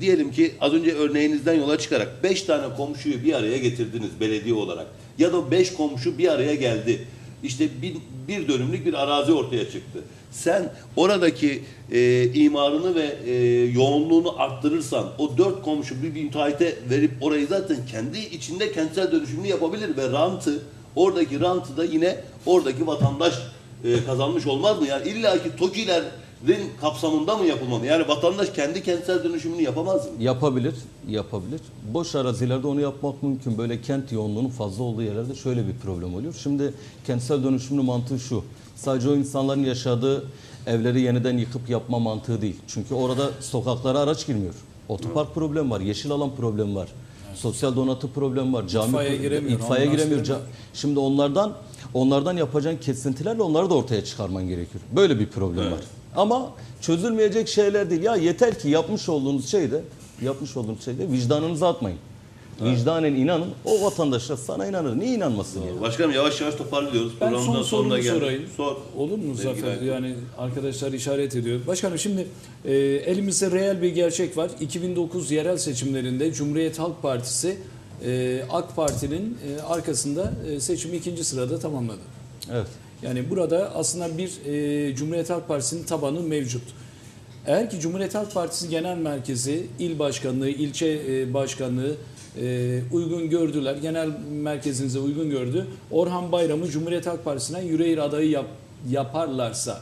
Diyelim ki az önce örneğinizden yola çıkarak 5 tane komşuyu bir araya getirdiniz belediye olarak. Ya da 5 komşu bir araya geldi. İşte bir, bir dönümlük bir arazi ortaya çıktı. Sen oradaki e, imarını ve e, yoğunluğunu arttırırsan o dört komşu bir müteahhite verip orayı zaten kendi içinde kentsel dönüşümünü yapabilir ve rantı oradaki rantı da yine oradaki vatandaş e, kazanmış olmaz mı? Yani illa ki TOKİ'lerin kapsamında mı yapılmalı? Yani vatandaş kendi kentsel dönüşümünü yapamaz mı? Yapabilir, yapabilir. Boş arazilerde onu yapmak mümkün. Böyle kent yoğunluğunun fazla olduğu yerlerde şöyle bir problem oluyor. Şimdi kentsel dönüşümün mantığı şu. Sadece o insanların yaşadığı evleri yeniden yıkıp yapma mantığı değil. Çünkü orada sokaklara araç girmiyor. Otopark problemi var, yeşil alan problemi var. Sosyal donatı problemi var. Cami İtfaiye giremiyor, itfaiye giremiyor. Ca- Şimdi onlardan onlardan yapacağın kesintilerle onları da ortaya çıkarman gerekiyor. Böyle bir problem Evet. var. Ama çözülmeyecek şeyler değil. Ya yeter ki yapmış olduğunuz şeyde, yapmış olduğunuz şeyde vicdanınızı atmayın. Vicdanen inanın. O vatandaşlar sana inanır. Niye inanmasın ya? Başkanım yavaş yavaş toparlıyoruz. Ben Programımızın son sonuna sorumu geldik. sorayım. Sor. Olur mu Sevgili Zafer? Aykut. Yani arkadaşlar işaret ediyor. Başkanım şimdi e, elimizde reel bir gerçek var. 2009 yerel seçimlerinde Cumhuriyet Halk Partisi e, AK Parti'nin e, arkasında e, seçimi ikinci sırada tamamladı. Evet. Yani burada aslında bir e, Cumhuriyet Halk Partisi'nin tabanı mevcut. Eğer ki Cumhuriyet Halk Partisi Genel Merkezi, il başkanlığı, ilçe e, başkanlığı e, uygun gördüler, genel merkezinize uygun gördü. Orhan Bayram'ı Cumhuriyet Halk Partisi'nden yüreğir adayı yap, yaparlarsa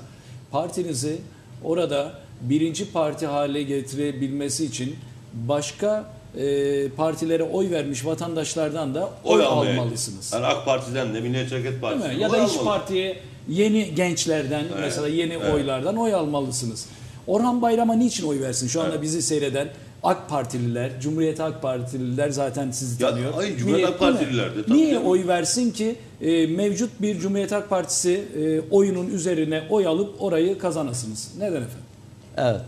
partinizi orada birinci parti hale getirebilmesi için başka e, partilere oy vermiş vatandaşlardan da oy, almaya- almalısınız. Yani AK Parti'den de Milliyetçi Hareket Değil Partisi'nden mi? Ya oy da hiç almalı. partiye yeni gençlerden mesela yeni oylardan oy almalısınız. Orhan Bayram'a niçin oy versin? Şu anda bizi seyreden AK Partililer, Cumhuriyet Halk Partililer zaten sizi Ya, tanıyor. ay, Cumhuriyet Halk değil mi? Partililer de tabii Niye canım. oy versin ki e, mevcut bir Cumhuriyet Halk Partisi e, oyunun üzerine oy alıp orayı kazanasınız? Neden efendim? Evet.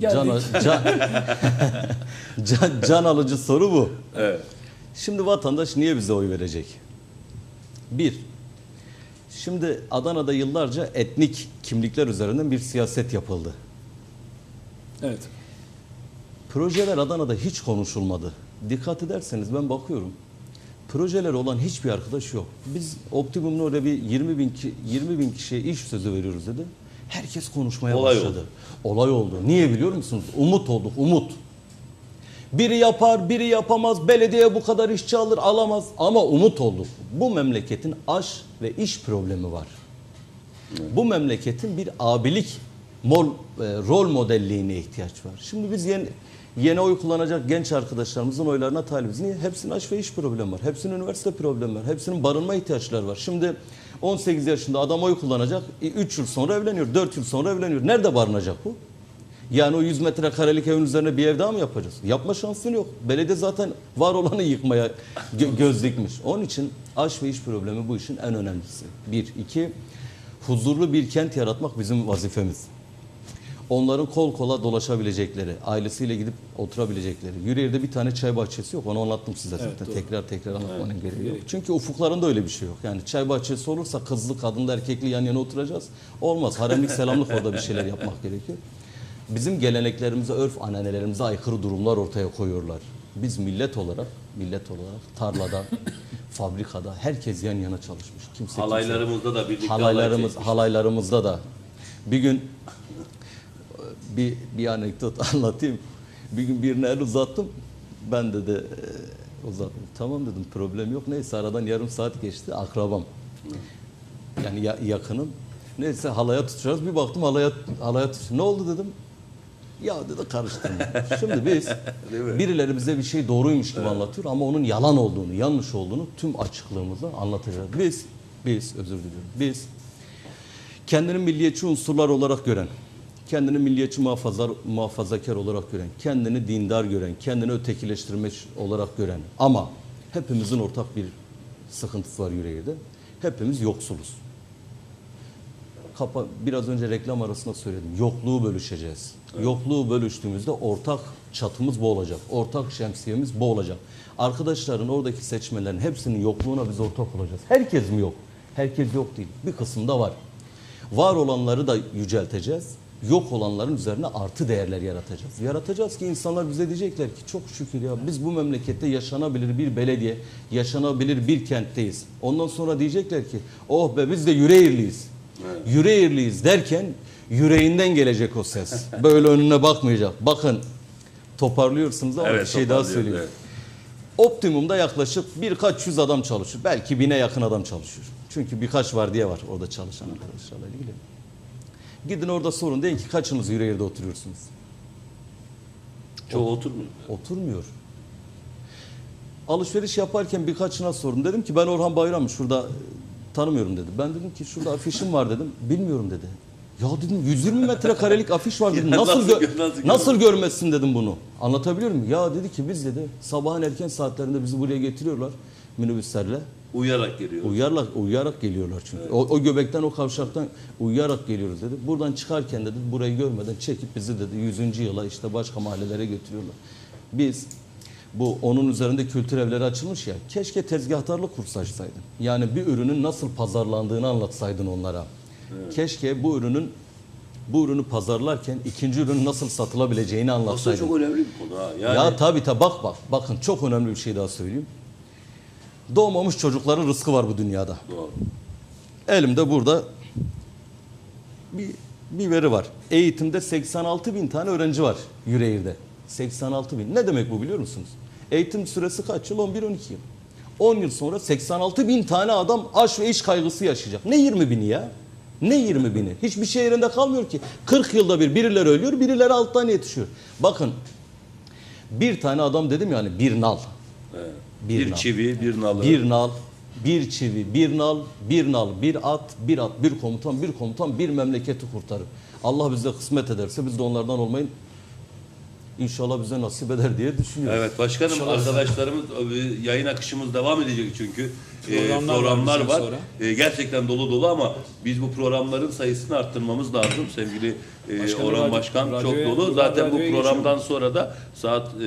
Can, can, can, can alıcı soru bu. Evet. Şimdi vatandaş niye bize oy verecek? Bir, şimdi Adana'da yıllarca etnik kimlikler üzerinden bir siyaset yapıldı. Evet. Projeler Adana'da hiç konuşulmadı. Dikkat ederseniz ben bakıyorum. Projeler olan hiçbir arkadaş yok. Biz Optimum'un oraya bir 20 bin, ki, 20 bin kişiye iş sözü veriyoruz dedi. Herkes konuşmaya Olay başladı. oldu. Olay oldu. Niye biliyor musunuz? Umut olduk, umut. Biri yapar, biri yapamaz. Belediye bu kadar işçi alır, alamaz. Ama umut olduk. Bu memleketin aş ve iş problemi var. Bu memleketin bir abilik mol, e, rol modelliğine ihtiyaç var. Şimdi biz yeni yeni oy kullanacak genç arkadaşlarımızın oylarına talibiz. Niye? Hepsinin aş ve iş problemi var. Hepsinin üniversite problemi var. Hepsinin barınma ihtiyaçları var. Şimdi 18 yaşında adam oy kullanacak. 3 yıl sonra evleniyor. 4 yıl sonra evleniyor. Nerede barınacak bu? Yani o 100 metrekarelik evin üzerine bir ev daha mı yapacağız? Yapma şansın yok. Belediye zaten var olanı yıkmaya gö- göz dikmiş. Onun için aş ve iş problemi bu işin en önemlisi. Bir. iki huzurlu bir kent yaratmak bizim vazifemiz. Onların kol kola dolaşabilecekleri, ailesiyle gidip oturabilecekleri. Yüreğir'de bir tane çay bahçesi yok. Onu anlattım size zaten. doğru. tekrar tekrar anlatmanın gereği yok. Çünkü ufuklarında öyle bir şey yok. Yani çay bahçesi olursa kızlı, kadınlı, erkekli yan yana oturacağız. Olmaz. Haremlik, selamlık orada bir şeyler yapmak gerekiyor. Bizim geleneklerimize, örf ananelerimize aykırı durumlar ortaya koyuyorlar. Biz millet olarak, millet olarak tarlada, fabrikada herkes yan yana çalışmış. Kimse Halaylarımızda da birlikte halaylarımız halay halaylarımızda da bir gün bir bir anekdot anlatayım. Bir gün birine el uzattım. Ben de de e, uzattım. Tamam dedim problem yok. Neyse aradan yarım saat geçti. Akrabam. Yani ya- yakınım. Neyse halaya tutacağız. Bir baktım halaya halaya tut. Ne oldu dedim. Ya dedi karıştırma. Şimdi biz birileri bize bir şey doğruymuş gibi anlatıyor ama onun yalan olduğunu, yanlış olduğunu tüm açıklığımızla anlatacağız. Biz, biz özür diliyorum. Biz kendini milliyetçi unsurlar olarak gören, kendini milliyetçi muhafaza, muhafazakar olarak gören, kendini dindar gören, kendini ötekileştirmiş olarak gören ama hepimizin ortak bir sıkıntısı var yüreğinde. Hepimiz yoksuluz. Kapa, biraz önce reklam arasında söyledim. Yokluğu bölüşeceğiz. Yokluğu bölüştüğümüzde ortak çatımız bu olacak. Ortak şemsiyemiz bu olacak. Arkadaşların oradaki seçmelerin hepsinin yokluğuna biz ortak olacağız. Herkes mi yok? Herkes yok değil. Bir kısımda var. Var olanları da yücelteceğiz. Yok olanların üzerine artı değerler yaratacağız. Yaratacağız ki insanlar bize diyecekler ki çok şükür ya biz bu memlekette yaşanabilir bir belediye, yaşanabilir bir kentteyiz. Ondan sonra diyecekler ki oh be biz de Yüreğirliyiz. Yüreğirliyiz derken yüreğinden gelecek o ses. Böyle önüne bakmayacak. Bakın toparlıyorsunuz ama bir şey daha söyleyeyim. evet. Optimum'da yaklaşık birkaç yüz adam çalışıyor. Belki bine yakın adam çalışıyor. Çünkü birkaç var diye var orada çalışan arkadaşlarla ilgili. Gidin orada sorun deyin ki kaçınız Yüreğir'de oturuyorsunuz? Çoğu oturmuyor. Oturmuyor. Alışveriş yaparken birkaçına sordum. Dedim ki ben Orhan Bayram'ı şurada e, tanımıyorum dedi. Ben dedim ki şurada afişim var dedim. Bilmiyorum dedi. Ya dedim 120 metrekarelik afiş var dedim. Nasıl, nasıl gö- nasıl nasıl, görmez- görmezsin dedim bunu. Anlatabiliyor muyum? Ya dedi ki biz dedi sabahın erken saatlerinde bizi buraya getiriyorlar minibüslerle. Uyuyarak geliyor. Uyuyarak, uyuyarak geliyorlar çünkü. O, o göbekten, o kavşaktan uyuyarak geliyoruz dedi. Buradan çıkarken dedi burayı görmeden çekip bizi dedi 100. yıla işte başka mahallelere götürüyorlar. Biz bu onun üzerinde kültür evleri açılmış ya. Keşke tezgahtarlık kurs açsaydın. Yani bir ürünün nasıl pazarlandığını anlatsaydın onlara. Keşke bu ürünün bu ürünü pazarlarken ikinci ürünün nasıl satılabileceğini Aslında anlatsaydın. çok önemli bir konu ha. Yani Ya tabii tabii bak bak. Bakın çok önemli bir şey daha söyleyeyim. Doğmamış çocukların rızkı var bu dünyada. Doğru. Elimde burada bir, bir veri var. Eğitimde 86 bin tane öğrenci var Yüreğir'de. 86 bin. Ne demek bu biliyor musunuz? Eğitim süresi kaç yıl? 11-12 yıl. 10 yıl sonra 86 bin tane adam aş ve iş kaygısı yaşayacak. Ne 20 bini ya? Ne 20 bini? Hiçbir şey yerinde kalmıyor ki. 40 yılda bir birileri ölüyor, birileri alttan yetişiyor. Bakın bir tane adam dedim yani bir nal. Evet. Bir Bir, nal. çivi, bir nalı. Bir nal, bir çivi, bir nal, bir nal, bir at, bir at, bir komutan, bir komutan, bir memleketi kurtarır. Allah bize kısmet ederse biz de onlardan olmayın. İnşallah bize nasip eder diye düşünüyoruz. Evet başkanım arkadaşlarımız e, yayın akışımız devam edecek çünkü E, Programlar var programlar var. sonra. E, gerçekten dolu dolu ama biz bu programların sayısını arttırmamız lazım sevgili e, Başkanım, Orhan radyo- Başkan çok radyoya- dolu. buradan Zaten bu programdan sonra da saat e,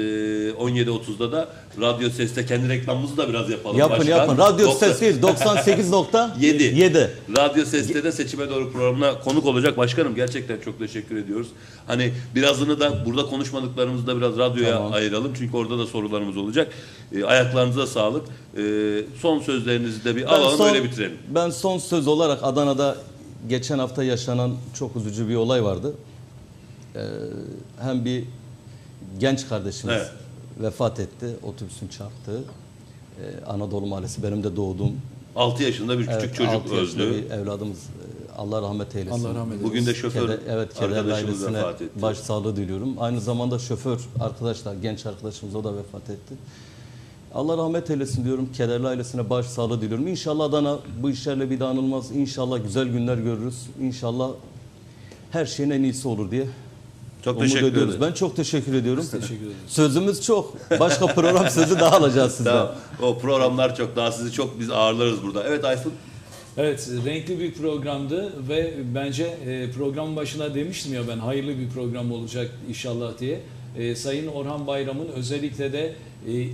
17.30'da da Radyo Ses'te kendi reklamımızı da biraz yapalım. Yapın Başkan. yapın. Radyo Doktor- Ses 1 98.7. 7. 7. Radyo Ses'te de seçime doğru programına konuk olacak başkanım. Gerçekten çok teşekkür ediyoruz. Hani birazını da burada konuşmadıklarımızı da biraz radyoya Tamam. ayıralım. Çünkü orada da sorularımız olacak. E, ayaklarınıza sağlık. E, son sözlerinizi de bir alalım öyle bitirelim. Ben son söz olarak Adana'da geçen hafta yaşanan çok üzücü bir olay vardı. Ee, hem bir genç kardeşimiz Evet. vefat etti. Otobüsün çarptığı. Ee, Anadolu Mahallesi benim de doğduğum 6 yaşında bir küçük evet, çocuk öldü. bir evladımız. Ee, Allah rahmet eylesin. Allah rahmet eylesin. Bugün de şoför Keder, evet Keder arkadaşımız ailesine vefat etti. başsağlığı diliyorum. Aynı zamanda şoför arkadaşlar, genç arkadaşımız o da vefat etti. Allah rahmet eylesin diyorum. Kederli ailesine başsağlığı diliyorum. İnşallah Adana bu işlerle bir daha anılmaz. İnşallah güzel günler görürüz. İnşallah her şeyin en iyisi olur diye Çok umut teşekkür ediyoruz. ederim. Ben çok teşekkür ediyorum. Teşekkür ederiz. Sözümüz çok. Başka program sözü daha alacağız sizden. Tamam. O programlar çok daha sizi çok biz ağırlarız burada. Evet Aysun. Evet, renkli bir programdı ve bence e, programın başına demiştim ya ben hayırlı bir program olacak inşallah diye. E, Sayın Orhan Bayram'ın özellikle de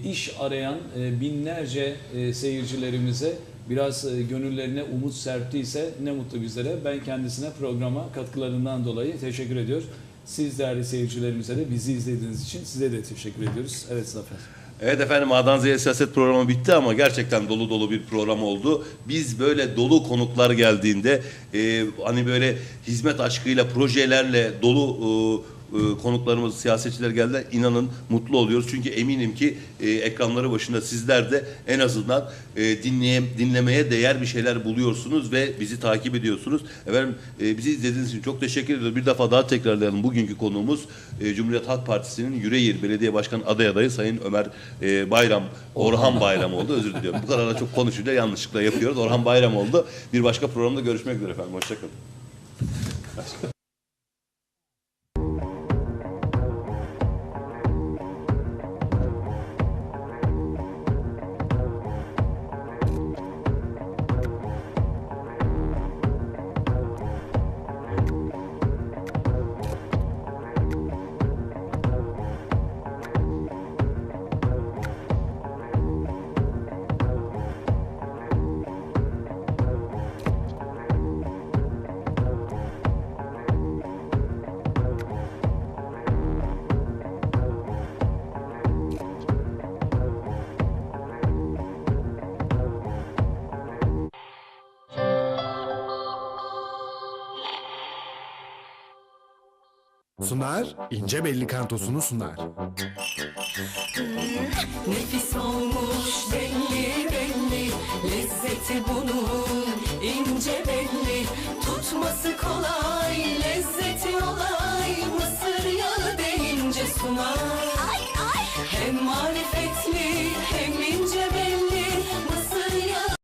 iş arayan e, binlerce e, seyircilerimize biraz e, gönüllerine umut serptiyse ne mutlu bizlere. Ben kendisine programa katkılarından dolayı teşekkür ediyorum. Siz değerli seyircilerimize de bizi izlediğiniz için size de teşekkür ediyoruz. Evet Zafer. Evet efendim A'dan Z'ye siyaset programı bitti ama gerçekten dolu dolu bir program oldu. Biz böyle dolu konuklar geldiğinde e, hani böyle hizmet aşkıyla projelerle dolu e, e, konuklarımız, siyasetçiler geldiler. inanın mutlu oluyoruz. Çünkü eminim ki e, ekranları başında sizler de en azından e, dinleye, dinlemeye değer bir şeyler buluyorsunuz ve bizi takip ediyorsunuz. Efendim e, bizi izlediğiniz için çok teşekkür ediyoruz. Bir defa daha tekrarlayalım. Bugünkü konuğumuz e, Cumhuriyet Halk Partisi'nin Yüreğir Belediye Başkanı aday adayı Sayın Ömer e, Bayram, Orhan Bayram oldu. Özür diliyorum. Bu kadar da çok konuşunca yanlışlıkla yapıyoruz. Orhan Bayram oldu. Bir başka programda görüşmek üzere efendim. Hoşçakalın. Sunar, ince belli kantosunu sunar. Nefis olmuş belli belli. Lezzeti bunun ince belli. Tutması kolay lezzeti olay. Mısır yağı deyince sunar. Ay ay. Hem marifetli hem